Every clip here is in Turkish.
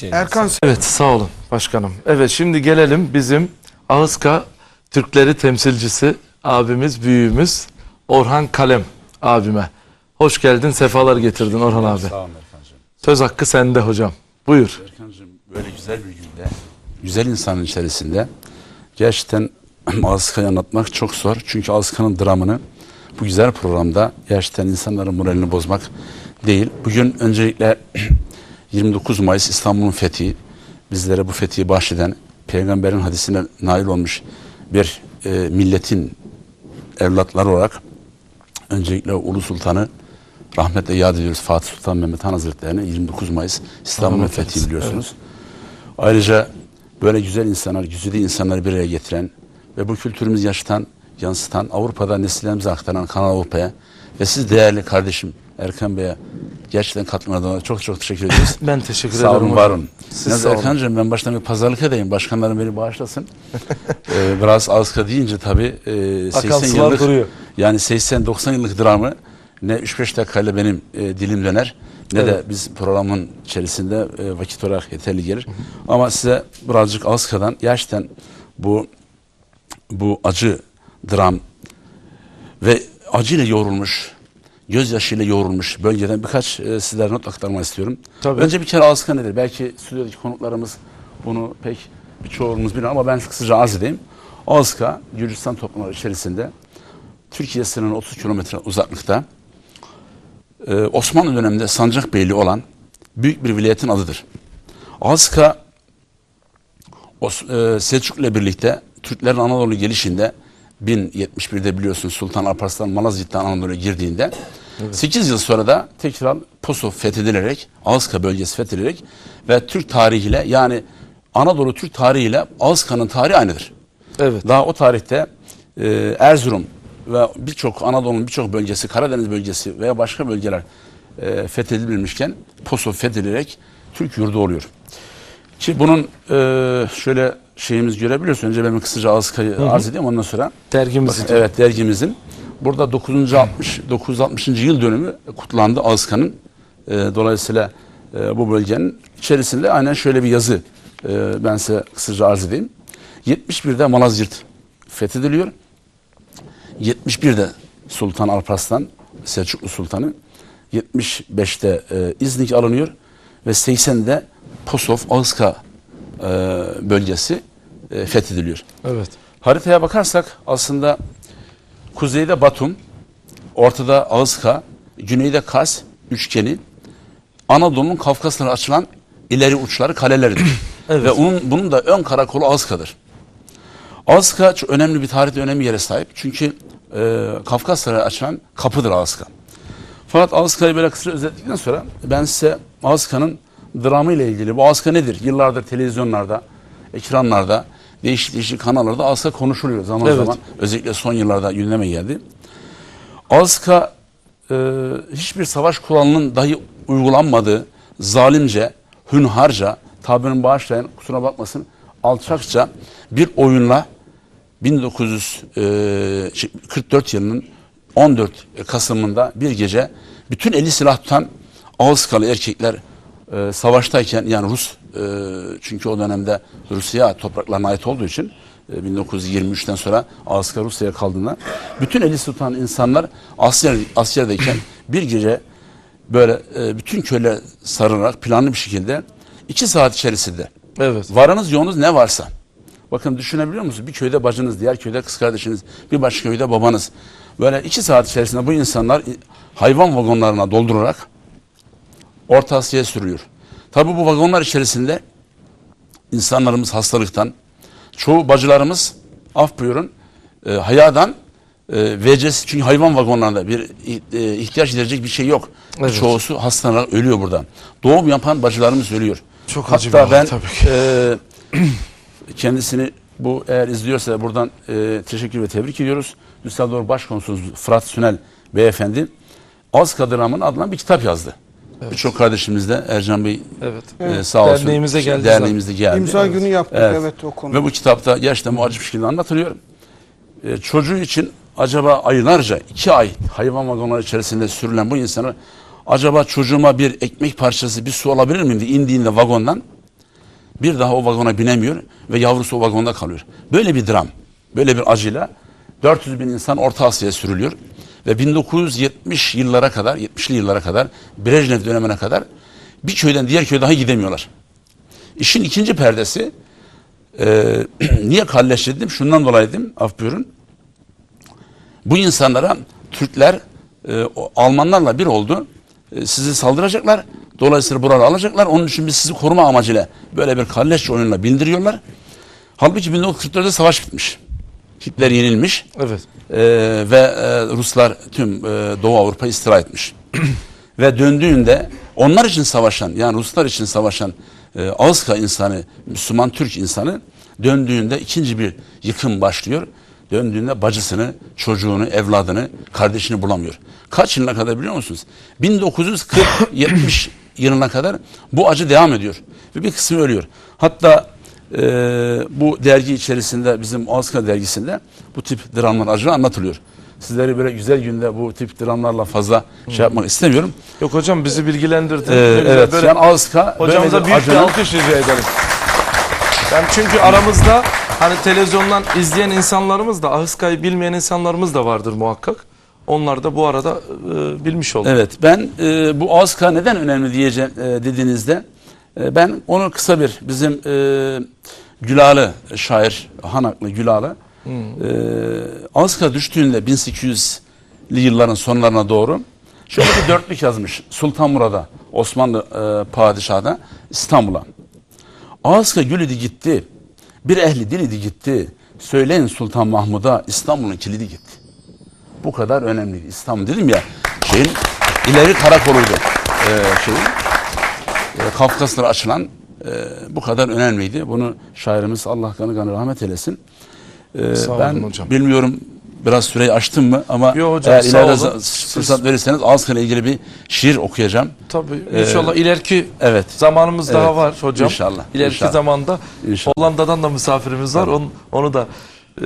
şey. Erkan Evet sağ olun başkanım. Evet şimdi gelelim bizim Ağızka Türkleri temsilcisi abimiz, büyüğümüz Orhan Kalem abime. Hoş geldin, sefalar getirdin Orhan abi. Sağ olun Erkan'cığım. Söz hakkı sende hocam. Buyur. Erkan'cığım böyle güzel bir günde, güzel insanın içerisinde gerçekten Azka'yı anlatmak çok zor. Çünkü Azka'nın dramını bu güzel programda gerçekten insanların moralini bozmak değil. Bugün öncelikle 29 Mayıs İstanbul'un fethi, bizlere bu fethiyi bahşeden, peygamberin hadisine nail olmuş bir e, milletin evlatları olarak öncelikle Ulu Sultan'ı rahmetle yad ediyoruz. Fatih Sultan Mehmet Han Hazretleri'ni 29 Mayıs İstanbul'un fethi biliyorsunuz. Ayrıca böyle güzel insanlar, güzide insanları bir araya getiren ve bu kültürümüzü yaşatan, yansıtan, Avrupa'da nesillerimize aktaran Kanal Avrupa'ya ve siz değerli kardeşim Erkan Bey'e gerçekten katılmadan çok çok teşekkür ediyoruz. Ben teşekkür Sağ ederim olun, hocam. var olun. Siz Yalnız sağ olun. Erkan'cığım ben baştan bir pazarlık edeyim. Başkanlarım beni bağışlasın. ee, biraz Azka deyince tabii e, 80 Akan sular yıllık duruyor. yani 80-90 yıllık dramı ne 3-5 dakikayla benim e, dilim döner ne de biz programın içerisinde e, vakit olarak yeterli gelir. Ama size birazcık Azka'dan gerçekten bu bu acı dram ve acıyla yoğrulmuş, gözyaşıyla yoğrulmuş bölgeden birkaç e, sizlere not aktarmak istiyorum. Tabii. Önce bir kere Azka nedir? Belki stüdyodaki konuklarımız bunu pek birçoğumuz bilir ama ben kısaca arz edeyim. Azka, Gürcistan toplumları içerisinde Türkiye sınırına 30 kilometre uzaklıkta e, Osmanlı döneminde Sancakbeyli olan büyük bir vilayetin adıdır. Azka Os, e, Selçuklu ile birlikte Türklerin Anadolu gelişinde 1071'de biliyorsun Sultan Alparslan Malazgirt'ten Anadolu'ya girdiğinde 8 yıl sonra da tekrar Poso fethedilerek Ağızka bölgesi fethedilerek ve Türk tarihiyle yani Anadolu Türk tarihiyle Ağızka'nın tarihi aynıdır. Evet. Daha o tarihte e, Erzurum ve birçok Anadolu'nun birçok bölgesi, Karadeniz bölgesi veya başka bölgeler e, fethedilmişken Poso fethedilerek Türk yurdu oluyor. Ki bunun e, şöyle şeyimiz görebiliyorsun. Önce ben kısaca Ağızka'yı arz edeyim ondan sonra. Dergimizin. Bakın, evet dergimizin. Burada 9. 60 960. yıl dönümü kutlandı Ağızka'nın. E, dolayısıyla e, bu bölgenin içerisinde aynen şöyle bir yazı e, ben size kısaca arz edeyim. 71'de Malazgirt fethediliyor. 71'de Sultan Alparslan Selçuklu Sultanı 75'te e, İznik alınıyor ve 80'de Posof Ağızka e, bölgesi e, fethediliyor. Evet. Haritaya bakarsak aslında kuzeyde Batum, ortada Ağızka, güneyde Kars üçgeni, Anadolu'nun Kafkaslara açılan ileri uçları kaleleridir. Evet. Ve onun, bunun da ön karakolu Ağızka'dır. Ağızka çok önemli bir tarihte önemli yere sahip. Çünkü e, Kafkaslara açılan kapıdır Ağızka. Fakat Ağızka'yı böyle kısaca özetledikten sonra ben size Ağızka'nın dramı ile ilgili bu Ağızka nedir? Yıllardır televizyonlarda, ekranlarda, değişik değişik kanallarda Ağızka konuşuluyor zaman Evet. zaman. Özellikle son yıllarda gündeme geldi. Ağızka e, hiçbir savaş kuralının dahi uygulanmadığı zalimce, hünharca, tabirini bağışlayan kusura bakmasın alçakça bir oyunla 1944 yılının 14 Kasım'ında bir gece bütün eli silah tutan Ağızkalı erkekler e, savaştayken yani Rus e, çünkü o dönemde Rusya topraklarına ait olduğu için e, 1923'ten sonra Ağızka Rusya'ya kaldığında bütün eli tutan insanlar asker, askerdeyken bir gece böyle e, bütün köyler sarılarak planlı bir şekilde iki saat içerisinde Evet. Varınız yoğunuz ne varsa. Bakın düşünebiliyor musunuz? Bir köyde bacınız, diğer köyde kız kardeşiniz, bir başka köyde babanız. Böyle iki saat içerisinde bu insanlar hayvan vagonlarına doldurarak Orta Asya'ya sürülüyor. Tabi bu vagonlar içerisinde insanlarımız hastalıktan, çoğu bacılarımız af buyurun e, hayadan e, VCS çünkü hayvan vagonlarında bir e, ihtiyaç giderecek bir şey yok. Evet. Çoğusu hastalanarak ölüyor burada. Doğum yapan bacılarımız ölüyor. Çok acı Hatta ben tabii ki. e, kendisini bu eğer izliyorsa buradan e, teşekkür ve tebrik ediyoruz. Düsseldorf Başkonsolosumuz Fırat Sünel beyefendi Az Kadınam'ın adına bir kitap yazdı. Birçok kardeşimiz de Ercan Bey Evet. e, sağ olsun. Derneğimize geldi Derneğimize geldi. imza günü yaptık Evet. evet, o konu. Ve bu kitapta gerçekten bir şekilde anlatılıyor. E, çocuğu için acaba aylarca iki ay hayvan vagonları içerisinde sürülen bu insanlar acaba çocuğuma bir ekmek parçası bir su alabilir miyim diye indiğinde vagondan Bir daha o vagona binemiyor ve yavrusu o vagonda kalıyor. Böyle bir dram, böyle bir acıyla 400 bin insan Orta Asya'ya sürülüyor. Ve 1970 yıllara kadar, 70'li yıllara kadar, Brejnev dönemine kadar bir köyden diğer köye daha gidemiyorlar. İşin ikinci perdesi, e, niye kalleştirdim? Şundan dolayı dedim, af buyurun. Bu insanlara Türkler e, Almanlarla bir oldu. E, sizi saldıracaklar. Dolayısıyla buraları alacaklar. Onun için biz sizi koruma amacıyla böyle bir kalleşçe oyunla bildiriyorlar. Halbuki 1944'te savaş bitmiş. Hitler yenilmiş. Evet. Ee, ve e, Ruslar tüm e, Doğu Avrupa istila etmiş. ve döndüğünde onlar için savaşan yani Ruslar için savaşan e, Ağızka insanı, Müslüman Türk insanı döndüğünde ikinci bir yıkım başlıyor. Döndüğünde bacısını, çocuğunu, evladını, kardeşini bulamıyor. Kaç yılına kadar biliyor musunuz? 1940-70 yılına kadar bu acı devam ediyor. Ve bir kısmı ölüyor. Hatta e, bu dergi içerisinde bizim Ağızka dergisinde bu tip dramlar acı anlatılıyor. Sizleri böyle güzel günde bu tip dramlarla fazla şey yapmak istemiyorum. Yok hocam bizi bilgilendirdin. Ee, evet, böyle- yani Ağızka Hocamıza büyük bir alkış rica edelim. Yani çünkü aramızda hani televizyondan izleyen insanlarımız da Ahıska'yı bilmeyen insanlarımız da vardır muhakkak. Onlar da bu arada e, bilmiş oldu. Evet ben e, bu Ağızka neden önemli diyeceğim e, dediğinizde ben onu kısa bir bizim e, Gülalı şair Hanaklı Gülalı e, Ağızka düştüğünde 1800'li yılların sonlarına doğru şöyle bir dörtlük yazmış Sultan Murad'a Osmanlı e, padişahına İstanbul'a. Ağızka gül idi gitti bir ehli dil idi gitti söyleyin Sultan Mahmud'a İstanbul'un kilidi gitti. Bu kadar önemliydi. İstanbul dedim ya şeyin ileri karakoluydu. Ee, şeyin e, Kafkaslara açılan e, bu kadar önemliydi. Bunu şairimiz Allah kanı kanı rahmet eylesin. Ee, Sağ olun ben hocam. bilmiyorum biraz süreyi açtım mı ama Yo hocam, eğer sağ ileride olun. fırsat verirseniz Ağızkan ile ilgili bir şiir okuyacağım. Tabii inşallah ileriki Evet. zamanımız daha Evet, var hocam. inşallah, İleriki inşallah. zamanda İnşallah. Hollanda'dan da misafirimiz var. Onu, onu da e,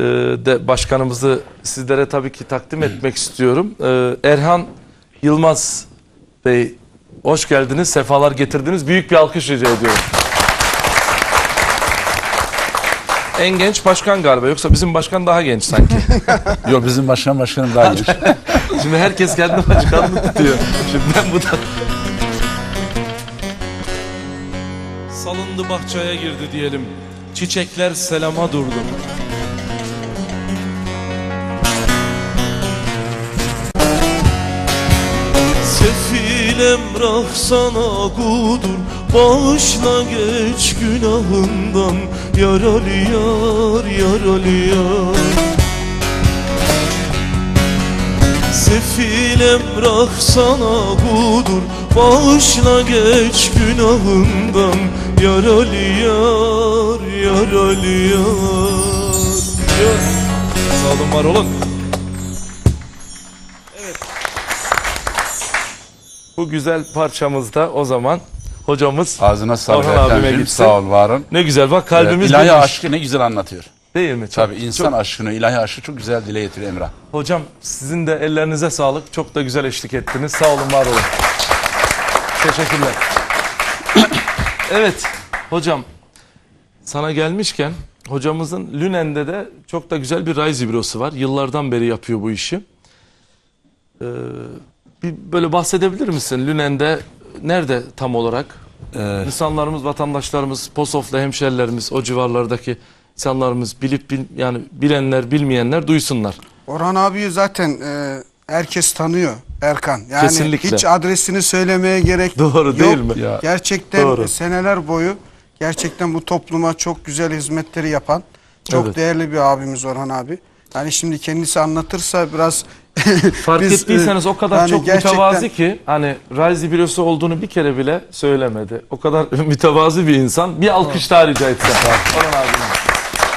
de başkanımızı sizlere tabii ki takdim etmek istiyorum. E, Erhan Yılmaz Bey hoş geldiniz. Sefalar getirdiniz. Büyük bir alkış rica ediyorum. En genç başkan galiba. Yoksa bizim başkan daha genç sanki. Yok bizim başkan başkanım daha genç. Şimdi herkes kendi başkanını tutuyor. Şimdi ben bu da... Salındı bahçeye girdi diyelim. Çiçekler selama durdu. Sefil emrah sana kudur. Bağışla geç günahından. Yaralı yar, yaralı yar. Sefil emrah sana kudur. Bağışla geç günahından. Yaralı yar, yaralı yar. Diyor. Var olun. Bu güzel parçamızda o zaman hocamız Ağzına sağlık Orhan abime Ertem'cim. gitsin. Sağ ol varın. ne güzel bak kalbimiz ilahi aşkı ne güzel anlatıyor. değil mi? Çok- Tabii insan aşkını, ilahi aşkı çok güzel dile getiriyor Emrah. Hocam sizin de ellerinize sağlık. Çok da güzel eşlik ettiniz. Sağ olun, var olun. Teşekkürler. evet, hocam sana gelmişken hocamızın Lünen'de de çok da güzel bir Rise bürosu var. Yıllardan beri yapıyor bu işi. Ee, bir böyle bahsedebilir misin? Lünen'de nerede tam olarak? Ee, İnsanlarımız, vatandaşlarımız, Posof'la hemşerilerimiz, o civarlardaki insanlarımız bilip bil, yani bilenler, bilmeyenler duysunlar. Orhan abiyi zaten e, herkes tanıyor Erkan. Yani Kesinlikle. hiç adresini söylemeye gerek Doğru yok. değil mi? Ya. Gerçekten Doğru. seneler boyu gerçekten bu topluma çok güzel hizmetleri yapan çok Evet. değerli bir abimiz Orhan abi. Yani şimdi kendisi anlatırsa biraz Fark biz, ettiyseniz e, o kadar yani çok gerçekten- mütevazi ki hani Razi Bilosu olduğunu bir kere bile söylemedi. O kadar mütevazi bir insan. Bir alkış daha rica etsem. Orhan abime.